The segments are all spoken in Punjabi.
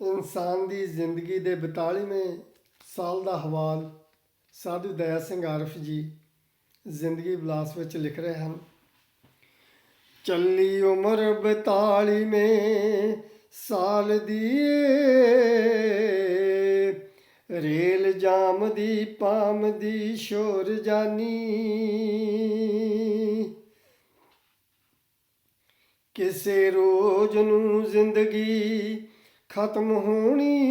ਇਨਸਾਨ ਦੀ ਜ਼ਿੰਦਗੀ ਦੇ 42ਵੇਂ ਸਾਲ ਦਾ ਹਵਾਲ ਸਾਧੂ ਦਇਆ ਸਿੰਘ ਆਰਫ ਜੀ ਜ਼ਿੰਦਗੀ ਵਿਲਾਸ ਵਿੱਚ ਲਿਖ ਰਹੇ ਹਨ। ਚੱਲੀ ਉਮਰ 42ਵੇਂ ਸਾਲ ਦੀ ਰੇਲ ਜਾਮ ਦੀ ਪਾਮ ਦੀ ਸ਼ੋਰ ਜਾਨੀ। ਕਿਸੇ ਰੋਜ਼ ਨੂੰ ਜ਼ਿੰਦਗੀ ਖਤਮ ਹੋਣੀ।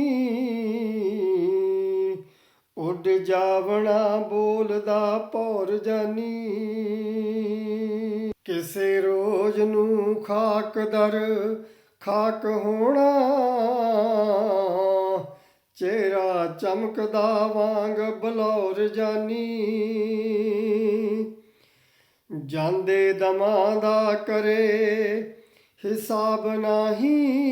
ਉੱਡ ਜਾਵਣਾ ਬੋਲਦਾ ਪੌਰ ਜਾਨੀ। ਕਿਸੇ ਰੋਜ਼ ਨੂੰ ਖਾਕ ਦਰ, ਖਾਕ ਹੋਣਾ। ਚਿਹਰਾ ਚਮਕਦਾ ਵਾਂਗ ਬਲੌਰ ਜਾਨੀ। ਜਾਂਦੇ ਦਮਾਂ ਦਾ ਕਰੇ ਹਿਸਾਬ ਨਹੀਂ।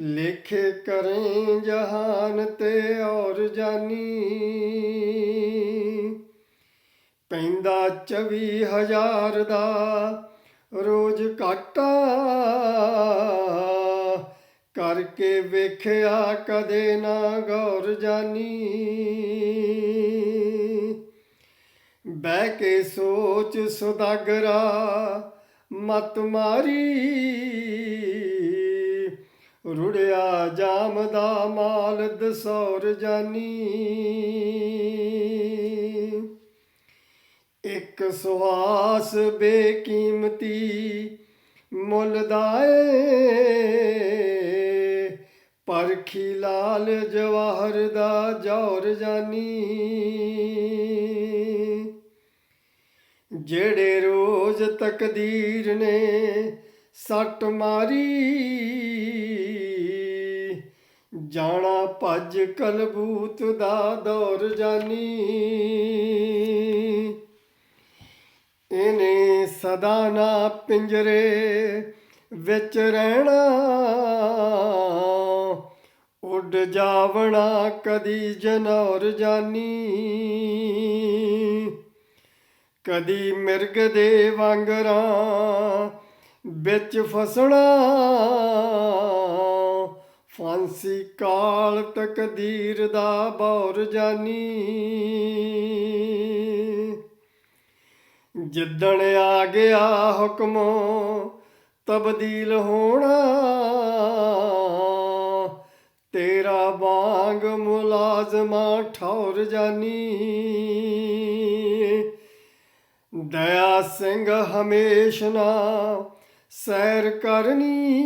ਲਿਖੇ ਕਰੇ ਜਹਾਨ ਤੇ ਔਰ ਜਾਨੀ। ਪੈਂਦਾ ਚੌਵੀ ਹਜ਼ਾਰ ਦਾ ਰੋਜ਼ ਘਾਟਾ। ਕਰਕੇ ਵੇਖਿਆ ਕਦੇ ਨਾ ਗੌਰ ਜਾਨੀ। ਬਹਿ ਕੇ ਸੋਚ ਸੁਦਾਗਰਾ ਮਤ ਮਾਰੀ। ਰੁੜਿਆ ਜਾਮ ਦਾ ਮਾਲ ਦਸੌਰ ਜਾਨੀ। ਇੱਕ ਸੁਹਾਸ ਬੇਕੀਮਤੀ ਮੁੱਲ ਦਾ ਪਰਖੀ ਲਾਲ ਜਵਾਹਰ ਦਾ ਜੌਰ ਜਾਨੀ। ਜਿਹੜੇ ਰੋਜ਼ ਤਕਦੀਰ ਨੇ ਸੱਟ ਮਾਰੀ। ਜਾਣਾ ਭੱਜ ਕਲਬੂਤ ਦਾ ਦੌਰ ਜਾਨੀ। ਇਹਨੇ ਸਦਾ ਨਾ ਪਿੰਜਰੇ ਵਿੱਚ ਰਹਿਣਾ। ਉੱਡ ਜਾਵਣਾ ਕਦੀ ਜਨੌਰ ਜਾਨੀ। ਕਦੀ ਮਿਰਗ ਦੇ ਵਾਂਗਰਾਂ ਵਿੱਚ ਫਸਣਾ। ਫਾਂਸੀ ਕਾਲ ਤਕਦੀਰ ਦਾ ਬੌਰ ਜਾਨੀ। ਜਿੱਦਣ ਆ ਗਿਆ ਹੁਕਮ, ਤਬਦੀਲ ਹੋਣਾ। ਤੇਰਾ ਵਾਂਗ ਮੁਲਾਜ਼ਮਾ ਠੌਰ ਜਾਨੀ। ਦਇਆ ਸਿੰਘ ਹਮੇਸ਼ ਨਾ ਸੈਰ ਕਰਨੀ।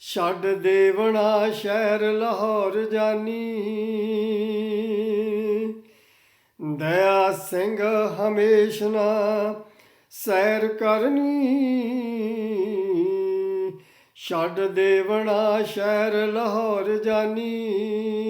ਛੱਡ ਦੇਵਣਾ ਸ਼ਹਿਰ ਲਾਹੌਰ ਜਾਨੀ। ਦਇਆ ਸਿੰਘ ਹਮੇਸ਼ ਨਾ ਸੈਰ ਕਰਨੀ। ਛੱਡ ਦੇਵਣਾ ਸ਼ਹਿਰ ਲਾਹੌਰ ਜਾਨੀ।